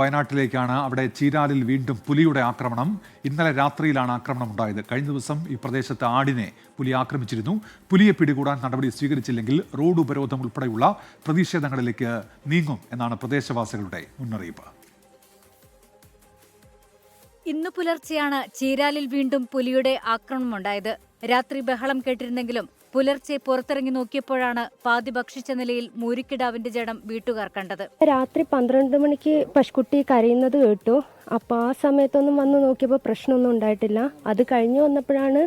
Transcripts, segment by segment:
വയനാട്ടിലേക്കാണ് അവിടെ ചീരാലിൽ വീണ്ടും പുലിയുടെ ആക്രമണം. ഇന്നലെ രാത്രിയിലാണ് ആക്രമണം ഉണ്ടായത്. കഴിഞ്ഞ ദിവസം ഈ പ്രദേശത്ത് ആടിനെ പുലി ആക്രമിച്ചിരുന്നു. പുലിയെ പിടികൂടാൻ നടപടി സ്വീകരിച്ചില്ലെങ്കിൽ റോഡ് ഉപരോധം ഉൾപ്പെടെയുള്ള പ്രതിഷേധങ്ങളിലേക്ക് നീങ്ങും എന്നാണ് പ്രദേശവാസികളുടെ മുന്നറിയിപ്പ്. ഇന്നു പുലർച്ചെയാണ് ചീരാലിൽ വീണ്ടും പുലിയുടെ ആക്രമണമുണ്ടായത്. രാത്രി ബഹളം കേട്ടിരുന്നെങ്കിലും പുലർച്ചെ പുറത്തിറങ്ങി നോക്കിയപ്പോഴാണ് പാതി ഭക്ഷിച്ച നിലയിൽ മൂരിക്കിടാവിന്റെ ജഡം വീട്ടുകാർ കണ്ടത്. രാത്രി പന്ത്രണ്ട് മണിക്ക് പശുക്കുട്ടി കരയുന്നത് കേട്ടു. അപ്പൊ ആ സമയത്തൊന്നും വന്ന് നോക്കിയപ്പോൾ പ്രശ്നമൊന്നും ഉണ്ടായിട്ടില്ല. അത് കഴിഞ്ഞു വന്നപ്പോഴാണ്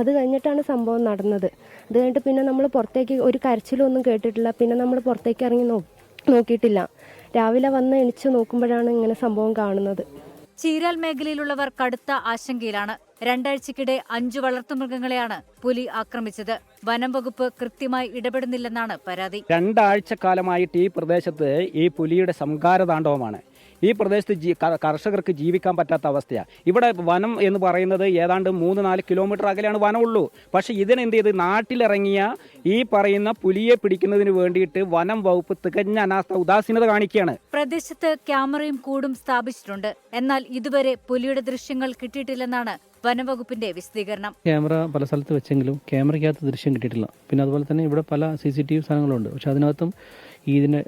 അത് കഴിഞ്ഞിട്ടാണ് സംഭവം നടന്നത്. അത് കഴിഞ്ഞിട്ട് പിന്നെ നമ്മൾ പുറത്തേക്ക് ഒരു കരച്ചിലൊന്നും കേട്ടിട്ടില്ല. പിന്നെ നമ്മൾ പുറത്തേക്ക് ഇറങ്ങി നോക്കിയിട്ടില്ല. രാവിലെ വന്ന് എണിച്ച് നോക്കുമ്പോഴാണ് ഇങ്ങനെ സംഭവം കാണുന്നത്. ചീരാൽ മേഖലയിലുള്ളവർ കടുത്ത ആശങ്കയിലാണ്. രണ്ടാഴ്ചക്കിടെ അഞ്ചു വളർത്തുമൃഗങ്ങളെയാണ് പുലി ആക്രമിച്ചത്. വനം വകുപ്പ് കൃത്യമായി ഇടപെടുന്നില്ലെന്നാണ് പരാതി. രണ്ടാഴ്ചക്കാലമായിട്ട് ഈ പ്രദേശത്ത് ഈ പുലിയുടെ സംഹാരതാണ്ഡവമാണ് ഈ പ്രദേശത്ത് കർഷകർക്ക് ജീവിക്കാൻ പറ്റാത്ത അവസ്ഥയാണ് ഇവിടെ വനം എന്ന് പറയുന്നത് ഏതാണ്ട് മൂന്ന് നാല് കിലോമീറ്റർ അകലെയാണ് വനമുള്ളൂ. പക്ഷേ ഇതിനെന്ത് ചെയ്ത്? നാട്ടിലിറങ്ങിയ ഈ പറയുന്ന പുലിയെ പിടിക്കുന്നതിന് വേണ്ടിയിട്ട് വനം വകുപ്പ് തികഞ്ഞ അനാസ്ഥ ഉദാസീനത കാണിക്കുകയാണ്. പ്രദേശത്ത് ക്യാമറയും കൂടും സ്ഥാപിച്ചിട്ടുണ്ട്. എന്നാൽ ഇതുവരെ പുലിയുടെ ദൃശ്യങ്ങൾ കിട്ടിയിട്ടില്ലെന്നാണ് വനംവകുപ്പിന്റെ വിശദീകരണം. ക്യാമറ പല സ്ഥലത്ത് വെച്ചെങ്കിലും ക്യാമറയ്ക്കകത്ത് ദൃശ്യം കിട്ടിയിട്ടില്ല. പിന്നെ അതുപോലെ തന്നെ ഇവിടെ പല സി സി ടി വി സാധനങ്ങളുണ്ട്. പക്ഷെ അതിനകത്തും ഈ ഇതിന്റെ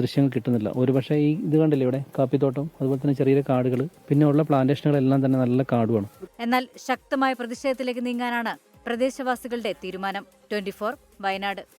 ദൃശ്യങ്ങൾ കിട്ടുന്നില്ല. ഒരു പക്ഷേ ഈ ഇത് കണ്ടില്ലേ ഇവിടെ? കാപ്പിത്തോട്ടം അതുപോലെ തന്നെ ചെറിയ കാടുകൾ പിന്നെ ഉള്ള പ്ലാന്റേഷനുകളെല്ലാം തന്നെ നല്ല കാടുമാണ് എന്നാൽ ശക്തമായ പ്രതിഷേധത്തിലേക്ക് നീങ്ങാനാണ് പ്രദേശവാസികളുടെ തീരുമാനം. ട്വന്റി വയനാട്.